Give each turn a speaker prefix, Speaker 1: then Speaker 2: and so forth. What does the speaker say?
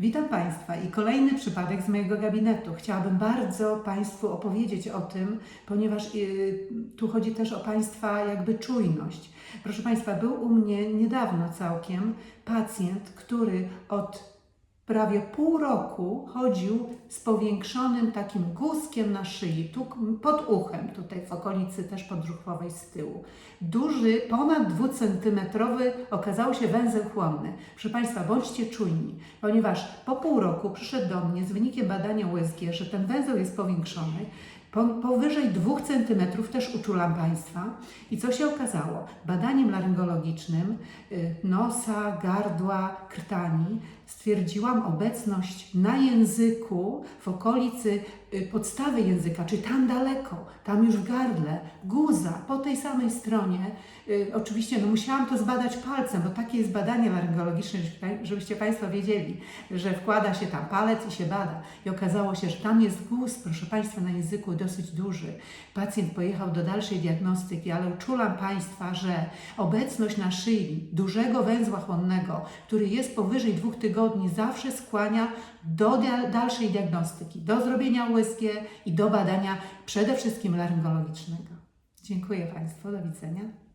Speaker 1: Witam Państwa i kolejny przypadek z mojego gabinetu. Chciałabym bardzo Państwu opowiedzieć o tym, ponieważ y, tu chodzi też o Państwa jakby czujność. Proszę Państwa, był u mnie niedawno całkiem pacjent, który od prawie pół roku chodził z powiększonym takim guzkiem na szyi, tu pod uchem, tutaj w okolicy też podbrzuchowej z tyłu. Duży, ponad dwucentymetrowy okazał się węzeł chłonny. Proszę Państwa, bądźcie czujni, ponieważ po pół roku przyszedł do mnie z wynikiem badania USG, że ten węzeł jest powiększony, po, powyżej 2 cm też uczulam Państwa. I co się okazało? Badaniem laryngologicznym y, nosa, gardła, krtani stwierdziłam obecność na języku w okolicy podstawy języka, czy tam daleko, tam już w gardle, guza po tej samej stronie. Y, Oczywiście no, musiałam to zbadać palcem, bo takie jest badanie laryngologiczne, żeby- żebyście Państwo wiedzieli, że wkłada się tam palec i się bada. I okazało się, że tam jest guz, proszę Państwa, na języku dosyć duży. Pacjent pojechał do dalszej diagnostyki, ale uczulam Państwa, że obecność na szyi dużego węzła chłonnego, który jest powyżej dwóch tygodni, zawsze skłania do dalszej diagnostyki, do zrobienia USG i do badania przede wszystkim laryngologicznego. Dziękuję Państwu, do widzenia.